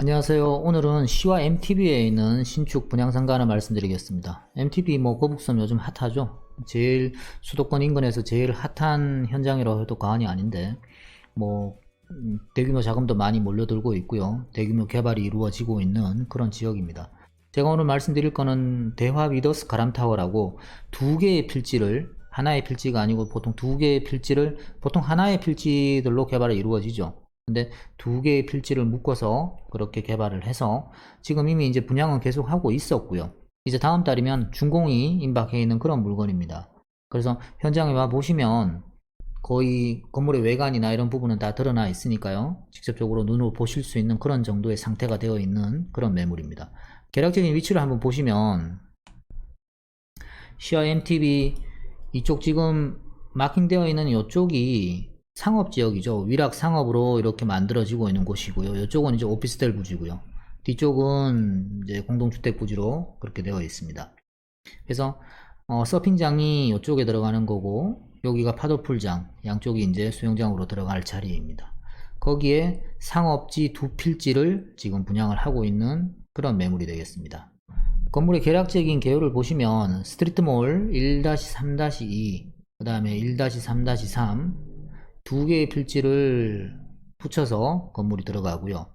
안녕하세요. 오늘은 시와 MTB에 있는 신축 분양상가 하나 말씀드리겠습니다. MTB 뭐 거북섬 요즘 핫하죠. 제일 수도권 인근에서 제일 핫한 현장이라고 해도 과언이 아닌데 뭐 음, 대규모 자금도 많이 몰려들고 있고요. 대규모 개발이 이루어지고 있는 그런 지역입니다. 제가 오늘 말씀드릴 거는 대화 위더스 가람타워라고 두 개의 필지를 하나의 필지가 아니고 보통 두 개의 필지를 보통 하나의 필지들로 개발이 이루어지죠. 근데 두 개의 필지를 묶어서 그렇게 개발을 해서 지금 이미 이제 분양은 계속 하고 있었고요. 이제 다음 달이면 준공이 임박해 있는 그런 물건입니다. 그래서 현장에 와 보시면 거의 건물의 외관이나 이런 부분은 다 드러나 있으니까요. 직접적으로 눈으로 보실 수 있는 그런 정도의 상태가 되어 있는 그런 매물입니다. 계략적인 위치를 한번 보시면 시와 MTV 이쪽 지금 마킹되어 있는 이쪽이 상업 지역이죠. 위락 상업으로 이렇게 만들어지고 있는 곳이고요. 이쪽은 이제 오피스텔 부지고요. 뒤쪽은 이제 공동주택 부지로 그렇게 되어 있습니다. 그래서 어, 서핑장이 이쪽에 들어가는 거고 여기가 파도풀장 양쪽이 이제 수영장으로 들어갈 자리입니다. 거기에 상업지 두 필지를 지금 분양을 하고 있는 그런 매물이 되겠습니다. 건물의 계략적인 개요를 보시면 스트리트몰 1-3-2 그 다음에 1-3-3 두 개의 필지를 붙여서 건물이 들어가고요.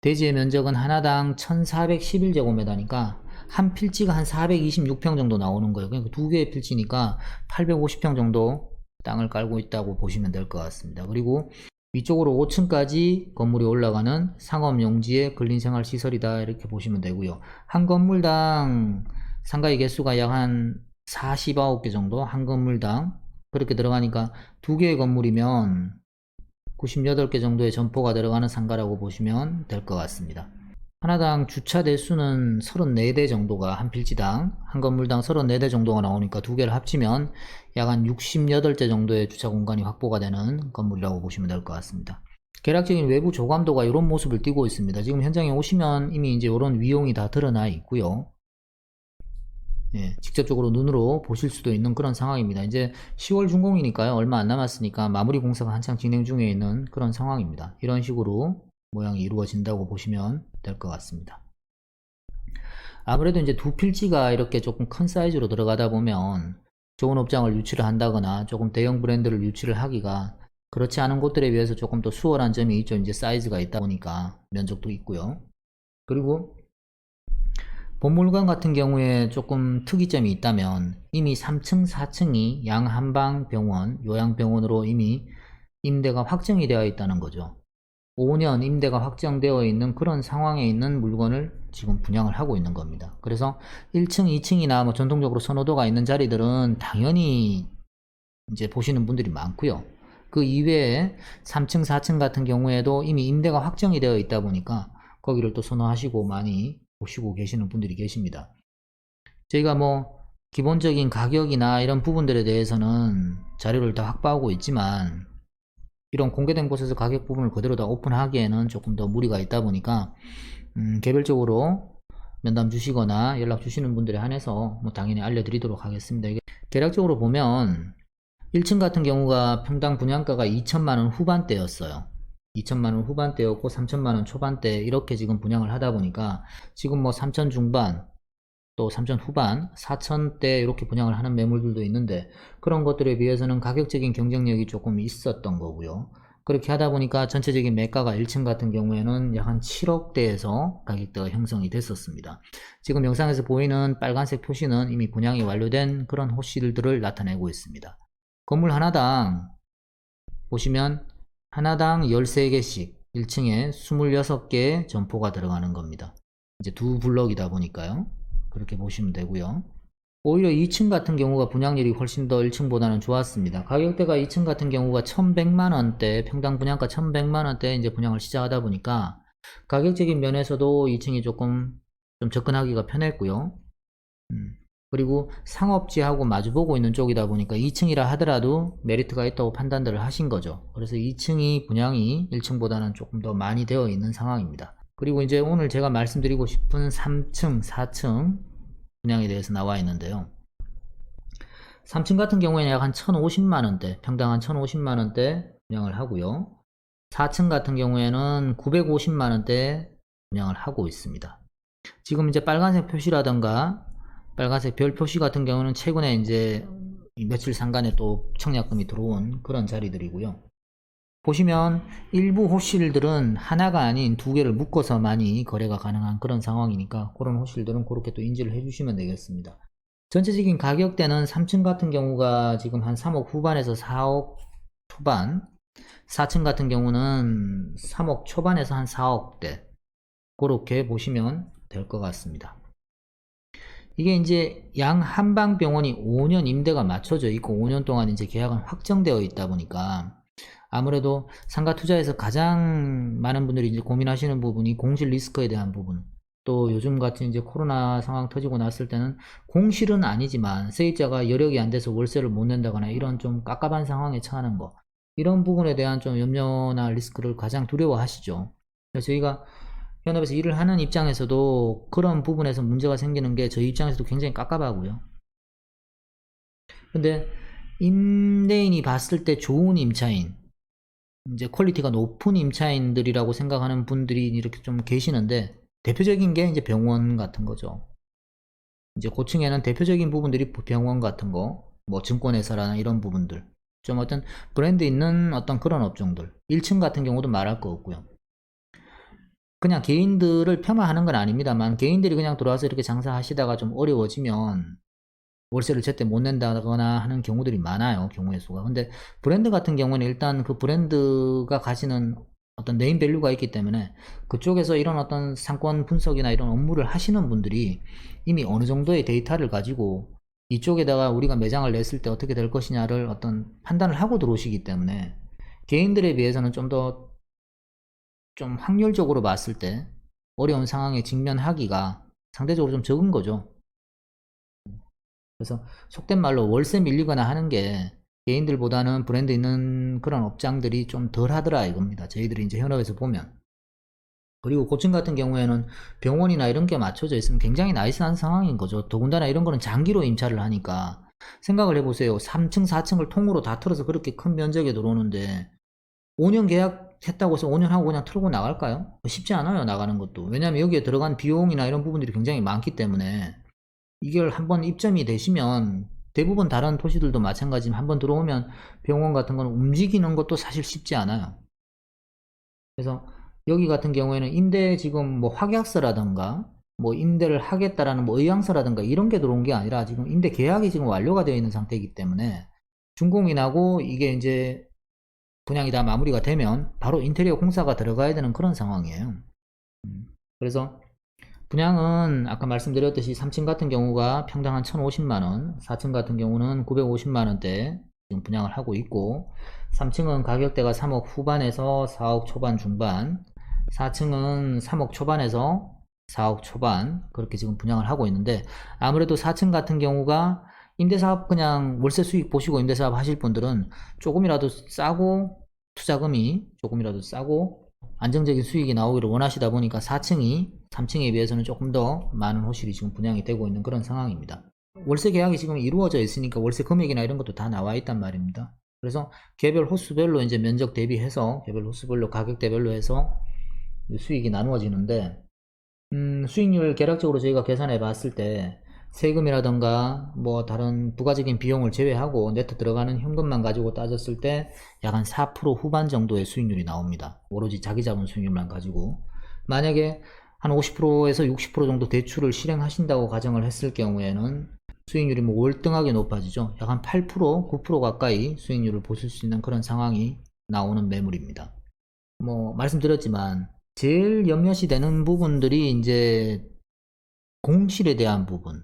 대지의 면적은 하나당 1411제곱미터니까 한 필지가 한 426평 정도 나오는 거예요. 그러니까 두 개의 필지니까 850평 정도 땅을 깔고 있다고 보시면 될 것 같습니다. 그리고 위쪽으로 5층까지 건물이 올라가는 상업용지의 근린생활시설이다 이렇게 보시면 되고요. 한 건물당 상가의 개수가 약 한 49개 정도 한 건물당 그렇게 들어가니까 두 개의 건물이면 98개 정도의 점포가 들어가는 상가라고 보시면 될 것 같습니다. 하나당 주차 대수는 34대 정도가 한 필지당 한 건물당 34대 정도가 나오니까 두 개를 합치면 약 한 68대 정도의 주차 공간이 확보가 되는 건물이라고 보시면 될 것 같습니다. 계략적인 외부 조감도가 이런 모습을 띠고 있습니다. 지금 현장에 오시면 이미 이제 이런 위용이 다 드러나 있고요. 예, 직접적으로 눈으로 보실 수도 있는 그런 상황입니다. 이제 10월 준공이니까요. 얼마 안 남았으니까 마무리 공사가 한창 진행 중에 있는 그런 상황입니다. 이런 식으로 모양이 이루어진다고 보시면 될 것 같습니다. 아무래도 이제 두 필지가 이렇게 조금 큰 사이즈로 들어가다 보면 좋은 업장을 유치를 한다거나 조금 대형 브랜드를 유치를 하기가 그렇지 않은 곳들에 비해서 조금 더 수월한 점이 있죠. 이제 사이즈가 있다 보니까 면적도 있고요. 그리고 본물관 같은 경우에 조금 특이점이 있다면 이미 3층, 4층이 양한방병원, 요양병원으로 이미 임대가 확정이 되어 있다는 거죠. 5년 임대가 확정되어 있는 그런 상황에 있는 물건을 지금 분양을 하고 있는 겁니다. 그래서 1층, 2층이나 뭐 전통적으로 선호도가 있는 자리들은 당연히 이제 보시는 분들이 많고요. 그 이외에 3층, 4층 같은 경우에도 이미 임대가 확정이 되어 있다 보니까 거기를 또 선호하시고 많이 보시고 계시는 분들이 계십니다. 저희가 뭐 기본적인 가격이나 이런 부분들에 대해서는 자료를 다 확보하고 있지만 이런 공개된 곳에서 가격 부분을 그대로 다 오픈하기에는 조금 더 무리가 있다 보니까 음, 개별적으로 면담 주시거나 연락 주시는 분들에 한해서 뭐 당연히 알려드리도록 하겠습니다. 이게 대략적으로 보면 1층 같은 경우가 평당 분양가가 2천만 원 후반대였어요. 2천만 원 후반대였고 3천만 원 초반대 이렇게 지금 분양을 하다 보니까 지금 뭐 3천 중반 또 3천 후반 4천대 이렇게 분양을 하는 매물들도 있는데 그런 것들에 비해서는 가격적인 경쟁력이 조금 있었던 거고요. 그렇게 하다 보니까 전체적인 매가가 1층 같은 경우에는 약 한 7억대에서 가격대가 형성이 됐었습니다. 지금 영상에서 보이는 빨간색 표시는 이미 분양이 완료된 그런 호실들을 나타내고 있습니다. 건물 하나당 보시면 하나당 13개씩 1층에 26개의 점포가 들어가는 겁니다. 이제 두 블럭이다 보니까요. 그렇게 보시면 되고요. 오히려 2층 같은 경우가 분양률이 훨씬 더 1층보다는 좋았습니다. 가격대가 2층 같은 경우가 1100만원대, 평당 분양가 1100만원대 이제 분양을 시작하다 보니까 가격적인 면에서도 2층이 조금 좀 접근하기가 편했고요. 음, 그리고 상업지하고 마주보고 있는 쪽이다 보니까 2층이라 하더라도 메리트가 있다고 판단들을 하신 거죠. 그래서 2층이 분양이 1층보다는 조금 더 많이 되어 있는 상황입니다. 그리고 이제 오늘 제가 말씀드리고 싶은 3층, 4층 분양에 대해서 나와 있는데요. 3층 같은 경우에는 약 한 1,050만원대, 평당 한 1,050만원대 분양을 하고요. 4층 같은 경우에는 950만원대 분양을 하고 있습니다. 지금 이제 빨간색 표시라던가 빨간색 별 표시 같은 경우는 최근에 이제 이 며칠 상간에 또 청약금이 들어온 그런 자리들이고요. 보시면 일부 호실들은 하나가 아닌 두 개를 묶어서 많이 거래가 가능한 그런 상황이니까 그런 호실들은 그렇게 또 인지를 해주시면 되겠습니다. 전체적인 가격대는 3층 같은 경우가 지금 한 3억 후반에서 4억 초반, 4층 같은 경우는 3억 초반에서 한 4억대 그렇게 보시면 될 것 같습니다. 이게 이제 양 한방병원이 5년 임대가 맞춰져 있고 5년 동안 이제 계약은 확정되어 있다 보니까 아무래도 상가 투자에서 가장 많은 분들이 이제 고민하시는 부분이 공실 리스크에 대한 부분. 또 요즘 같은 이제 코로나 상황 터지고 났을 때는 공실은 아니지만 세입자가 여력이 안 돼서 월세를 못 낸다거나 이런 좀 깝깝한 상황에 처하는 거. 이런 부분에 대한 좀 염려나 리스크를 가장 두려워하시죠. 저희가 현업에서 일을 하는 입장에서도 그런 부분에서 문제가 생기는 게 저희 입장에서도 굉장히 깝깝하고요. 근데 임대인이 봤을 때 좋은 임차인, 이제 퀄리티가 높은 임차인들이라고 생각하는 분들이 이렇게 좀 계시는데 대표적인 게 이제 병원 같은 거죠. 이제 고층에는 대표적인 부분들이 병원 같은 거, 뭐 증권회사라는 이런 부분들, 좀 어떤 브랜드 있는 어떤 그런 업종들, 1층 같은 경우도 말할 거 없고요. 그냥 개인들을 폄하하는 건 아닙니다만 개인들이 그냥 들어와서 이렇게 장사하시다가 좀 어려워지면 월세를 제때 못 낸다거나 하는 경우들이 많아요 경우의 수가. 근데 브랜드 같은 경우는 일단 그 브랜드가 가지는 어떤 네임 밸류가 있기 때문에 그쪽에서 이런 어떤 상권 분석이나 이런 업무를 하시는 분들이 이미 어느 정도의 데이터를 가지고 이쪽에다가 우리가 매장을 냈을 때 어떻게 될 것이냐를 어떤 판단을 하고 들어오시기 때문에 개인들에 비해서는 좀더 좀 확률적으로 봤을 때 어려운 상황에 직면하기가 상대적으로 좀 적은 거죠. 그래서 속된 말로 월세 밀리거나 하는 게 개인들보다는 브랜드 있는 그런 업장들이 좀 덜 하더라 이겁니다. 저희들이 이제 현업에서 보면. 그리고 고층 같은 경우에는 병원이나 이런 게 맞춰져 있으면 굉장히 나이스한 상황인 거죠. 더군다나 이런 거는 장기로 임차를 하니까 생각을 해보세요. 3층, 4층을 통으로 다 틀어서 그렇게 큰 면적에 들어오는데 5년 계약 했다고 해서 5년 하고 그냥 틀고 나갈까요? 쉽지 않아요, 나가는 것도. 왜냐하면 여기에 들어간 비용이나 이런 부분들이 굉장히 많기 때문에 이걸 한번 입점이 되시면 대부분 다른 도시들도 마찬가지지만 한번 들어오면 병원 같은 건 움직이는 것도 사실 쉽지 않아요. 그래서 여기 같은 경우에는 임대 지금 뭐 확약서라든가 뭐 임대를 하겠다라는 뭐 의향서라든가 이런 게 들어온 게 아니라 지금 임대 계약이 지금 완료가 되어 있는 상태이기 때문에 준공이 나고 이게 이제 분양이 다 마무리가 되면 바로 인테리어 공사가 들어가야 되는 그런 상황이에요. 음, 그래서 분양은 아까 말씀드렸듯이 3층 같은 경우가 평당 한 1,050만원, 4층 같은 경우는 950만원대 지금 분양을 하고 있고 3층은 가격대가 3억 후반에서 4억 초반 중반 4층은 3억 초반에서 4억 초반 그렇게 지금 분양을 하고 있는데 아무래도 4층 같은 경우가 임대사업 그냥 월세 수익 보시고 임대사업 하실 분들은 조금이라도 싸고 투자금이 조금이라도 싸고 안정적인 수익이 나오기를 원하시다 보니까 4층이 3층에 비해서는 조금 더 많은 호실이 지금 분양이 되고 있는 그런 상황입니다. 월세 계약이 지금 이루어져 있으니까 월세 금액이나 이런 것도 다 나와 있단 말입니다. 그래서 개별 호수별로 이제 면적 대비해서 개별 호수별로 가격 대별로 해서 수익이 나누어지는데 음, 수익률 계략적으로 저희가 계산해 봤을 때 세금이라던가 뭐 다른 부가적인 비용을 제외하고 네트 들어가는 현금만 가지고 따졌을 때 약 한 4% 후반 정도의 수익률이 나옵니다. 오로지 자기 자본 수익률만 가지고 만약에 한 50%에서 60% 정도 대출을 실행하신다고 가정을 했을 경우에는 수익률이 뭐 월등하게 높아지죠. 약 한 8%, 9% 가까이 수익률을 보실 수 있는 그런 상황이 나오는 매물입니다. 뭐 말씀드렸지만 제일 염려시 되는 부분들이 이제 공실에 대한 부분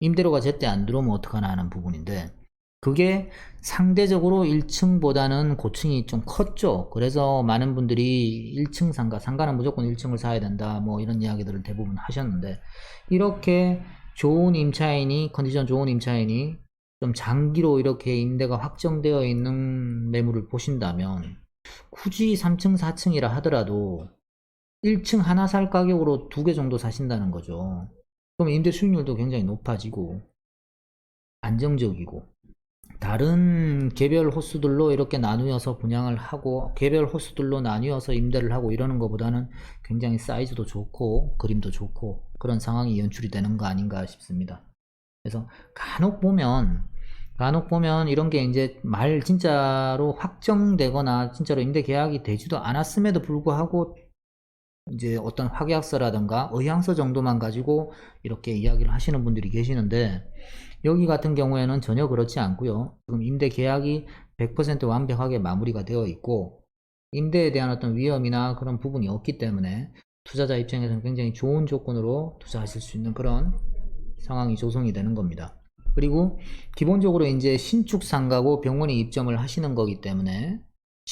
임대료가 제때 안 들어오면 어떡하나 하는 부분인데 그게 상대적으로 1층보다는 고층이 좀 컸죠. 그래서 많은 분들이 1층 상가, 상가는 무조건 1층을 사야 된다. 뭐 이런 이야기들을 대부분 하셨는데 이렇게 좋은 임차인이 컨디션 좋은 임차인이 좀 장기로 이렇게 임대가 확정되어 있는 매물을 보신다면 굳이 3층, 4층이라 하더라도 1층 하나 살 가격으로 두 개 정도 사신다는 거죠. 그럼 임대 수익률도 굉장히 높아지고 안정적이고 다른 개별 호수들로 이렇게 나누어서 분양을 하고 개별 호수들로 나누어서 임대를 하고 이러는 것보다는 굉장히 사이즈도 좋고 그림도 좋고 그런 상황이 연출이 되는 거 아닌가 싶습니다. 그래서 간혹 보면 간혹 보면 이런 게 이제 말 진짜로 확정되거나 진짜로 임대 계약이 되지도 않았음에도 불구하고 이제 어떤 확약서라든가 의향서 정도만 가지고 이렇게 이야기를 하시는 분들이 계시는데 여기 같은 경우에는 전혀 그렇지 않고요. 지금 임대 계약이 100% 완벽하게 마무리가 되어 있고 임대에 대한 어떤 위험이나 그런 부분이 없기 때문에 투자자 입장에서는 굉장히 좋은 조건으로 투자하실 수 있는 그런 상황이 조성이 되는 겁니다. 그리고 기본적으로 이제 신축 상가고 병원이 입점을 하시는 거기 때문에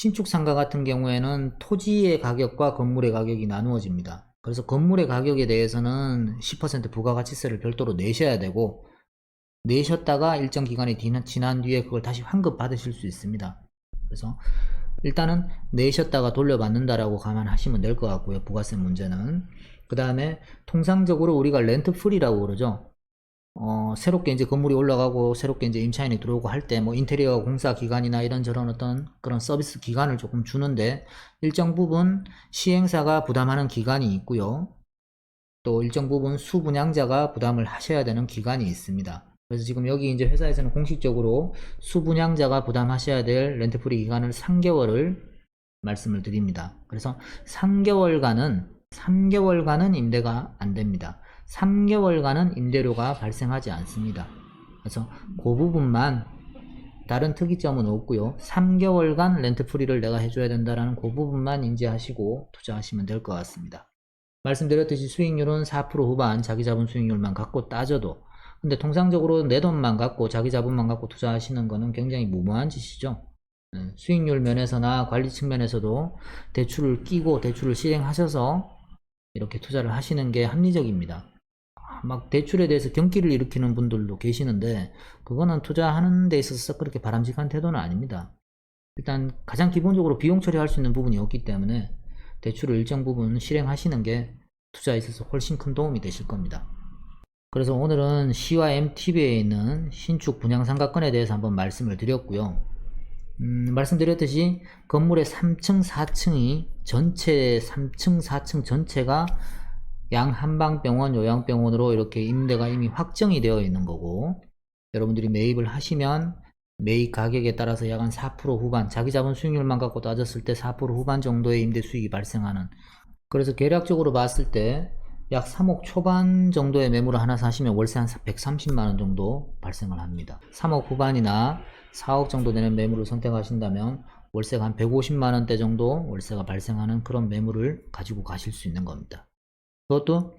신축 상가 같은 경우에는 토지의 가격과 건물의 가격이 나누어집니다. 그래서 건물의 가격에 대해서는 10% 부가가치세를 별도로 내셔야 되고 내셨다가 일정 기간이 지난- 뒤에 그걸 다시 환급 받으실 수 있습니다. 그래서 일단은 내셨다가 돌려받는다라고 감안하시면 될 것 같고요. 부가세 문제는. 그 다음에 통상적으로 우리가 렌트 프리라고 그러죠. 어, 새롭게 이제 건물이 올라가고 새롭게 이제 임차인이 들어오고 할 때 뭐 인테리어 공사 기간이나 이런저런 어떤 그런 서비스 기간을 조금 주는데 일정 부분 시행사가 부담하는 기간이 있고요. 또 일정 부분 수분양자가 부담을 하셔야 되는 기간이 있습니다. 그래서 지금 여기 이제 회사에서는 공식적으로 수분양자가 부담하셔야 될 렌트프리 기간을 3개월을 말씀을 드립니다. 그래서 3개월간은 3개월간은 임대가 안 됩니다. 3개월간은 임대료가 발생하지 않습니다. 그래서 그 부분만 다른 특이점은 없고요. 3개월간 렌트 프리를 내가 해줘야 된다라는 그 부분만 인지하시고 투자하시면 될 것 같습니다. 말씀드렸듯이 수익률은 4% 후반 자기 자본 수익률만 갖고 따져도 근데 통상적으로 내 돈만 갖고 자기 자본만 갖고 투자하시는 거는 굉장히 무모한 짓이죠. 예, 수익률 면에서나 관리 측면에서도 대출을 끼고 대출을 실행하셔서 이렇게 투자를 하시는 게 합리적입니다. 아, 막 대출에 대해서 경기를 일으키는 분들도 계시는데 그거는 투자하는 데 있어서 그렇게 바람직한 태도는 아닙니다. 일단 가장 기본적으로 비용 처리할 수 있는 부분이 없기 때문에 대출을 일정 부분 실행하시는 게 투자에 있어서 훨씬 큰 도움이 되실 겁니다. 그래서 오늘은 C와 MTB에 있는 신축 분양 상가건에 대해서 한번 말씀을 드렸고요. 음, 말씀드렸듯이 건물의 3층, 4층이 전체 3층, 4층 전체가 양 한방병원, 요양병원으로 이렇게 임대가 이미 확정이 되어 있는 거고 여러분들이 매입을 하시면 매입 가격에 따라서 약 한 4% 후반, 자기 자본 수익률만 갖고 따졌을 때 4% 후반 정도의 임대 수익이 발생하는 그래서 계략적으로 봤을 때 약 3억 초반 정도의 매물을 하나 사시면 월세 한 130만원 정도 발생을 합니다. 3억 후반이나 4억 정도 되는 매물을 선택하신다면 월세가 한 150만원대 정도 월세가 발생하는 그런 매물을 가지고 가실 수 있는 겁니다. 그것도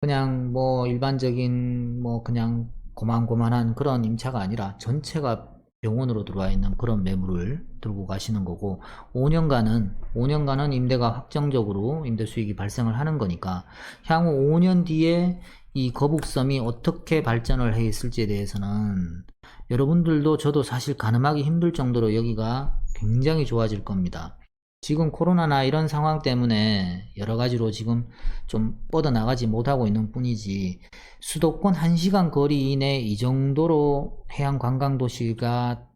그냥 뭐 일반적인 뭐 그냥 고만고만한 그런 임차가 아니라 전체가 병원으로 들어와 있는 그런 매물을 들고 가시는 거고 5년간은 5년간은 임대가 확정적으로 임대 수익이 발생을 하는 거니까 향후 5년 뒤에 이 거북섬이 어떻게 발전을 해 있을지에 대해서는 여러분들도 저도 사실 가늠하기 힘들 정도로 여기가 굉장히 좋아질 겁니다. 지금 코로나나 이런 상황 때문에 여러 가지로 지금 좀 뻗어나가지 못하고 있는 뿐이지 수도권 1시간 거리 이내 이 정도로 해양 관광 도시가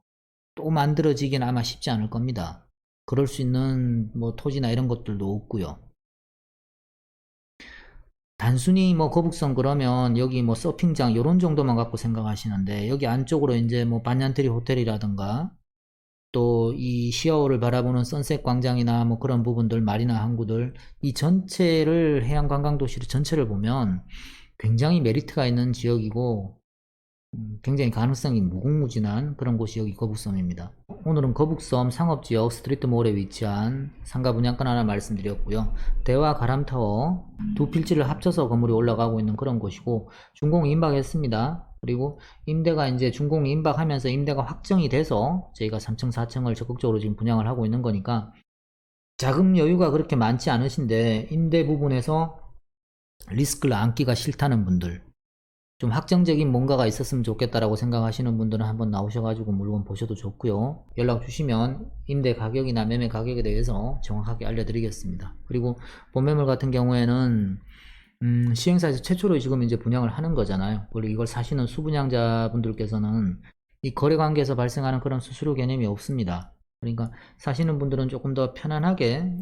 또 만들어지긴 아마 쉽지 않을 겁니다. 그럴 수 있는 뭐 토지나 이런 것들도 없고요. 단순히 뭐 거북선 그러면 여기 뭐 서핑장 요런 정도만 갖고 생각하시는데 여기 안쪽으로 이제 뭐 반얀트리 호텔이라든가 또 이 시어를 바라보는 선셋 광장이나 뭐 그런 부분들 마리나 항구들 이 전체를 해양 관광 도시를 전체를 보면 굉장히 메리트가 있는 지역이고 음, 굉장히 가능성이 무궁무진한 그런 곳이 여기 거북섬입니다. 오늘은 거북섬 상업지역 스트리트몰에 위치한 상가 분양권 하나 말씀드렸고요. 대화 가람타워 두 필지를 합쳐서 건물이 올라가고 있는 그런 곳이고 준공 임박했습니다. 그리고 임대가 이제 준공 임박하면서 임대가 확정이 돼서 저희가 3층, 4층을 적극적으로 지금 분양을 하고 있는 거니까 자금 여유가 그렇게 많지 않으신데 임대 부분에서 리스크를 안기가 싫다는 분들 좀 확정적인 뭔가가 있었으면 좋겠다라고 생각하시는 분들은 한번 나오셔가지고 물건 보셔도 좋고요. 연락 주시면 임대 가격이나 매매 가격에 대해서 정확하게 알려드리겠습니다. 그리고 본매물 같은 경우에는 음, 시행사에서 최초로 지금 이제 분양을 하는 거잖아요. 그리고 이걸 사시는 수분양자 분들께서는 이 거래 관계에서 발생하는 그런 수수료 개념이 없습니다. 그러니까 사시는 분들은 조금 더 편안하게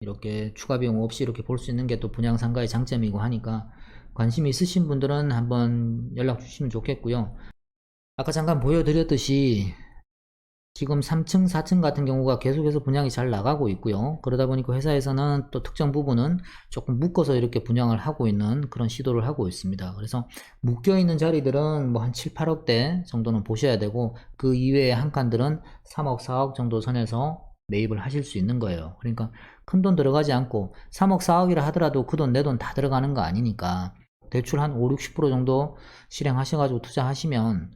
이렇게 추가 비용 없이 이렇게 볼 수 있는 게 또 분양 상가의 장점이고 하니까 관심 있으신 분들은 한번 연락 주시면 좋겠고요. 아까 잠깐 보여드렸듯이 지금 3층, 4층 같은 경우가 계속해서 분양이 잘 나가고 있고요. 그러다 보니까 회사에서는 또 특정 부분은 조금 묶어서 이렇게 분양을 하고 있는 그런 시도를 하고 있습니다. 그래서 묶여 있는 자리들은 뭐 한 7, 8억대 정도는 보셔야 되고 그 이외의 한 칸들은 3억, 4억 정도 선에서 매입을 하실 수 있는 거예요. 그러니까 큰 돈 들어가지 않고 3억, 4억이라 하더라도 그 돈, 내 돈 다 들어가는 거 아니니까 대출 한 5, 60% 정도 실행하셔가지고 투자하시면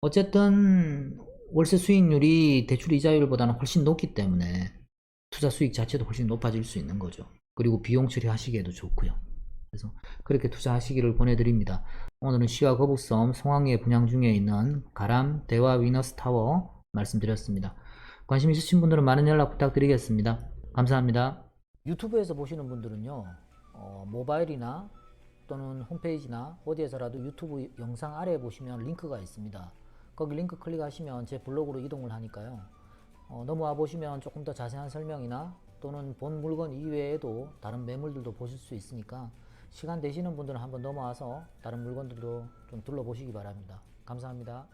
어쨌든 월세 수익률이 대출 이자율보다는 훨씬 높기 때문에 투자 수익 자체도 훨씬 높아질 수 있는 거죠. 그리고 비용 처리하시기에도 좋고요. 그래서 그렇게 투자하시기를 권해드립니다. 오늘은 시와 거북섬 송황리에 분양 중에 있는 가람 대화 위너스 타워 말씀드렸습니다. 관심 있으신 분들은 많은 연락 부탁드리겠습니다. 감사합니다. 유튜브에서 보시는 분들은요, 어, 모바일이나 또는 홈페이지나 어디에서라도 유튜브 영상 아래에 보시면 링크가 있습니다. 거기 링크 클릭하시면 제 블로그로 이동을 하니까요. 어, 넘어와 보시면 조금 더 자세한 설명이나 또는 본 물건 이외에도 다른 매물들도 보실 수 있으니까 시간 되시는 분들은 한번 넘어와서 다른 물건들도 좀 둘러보시기 바랍니다. 감사합니다.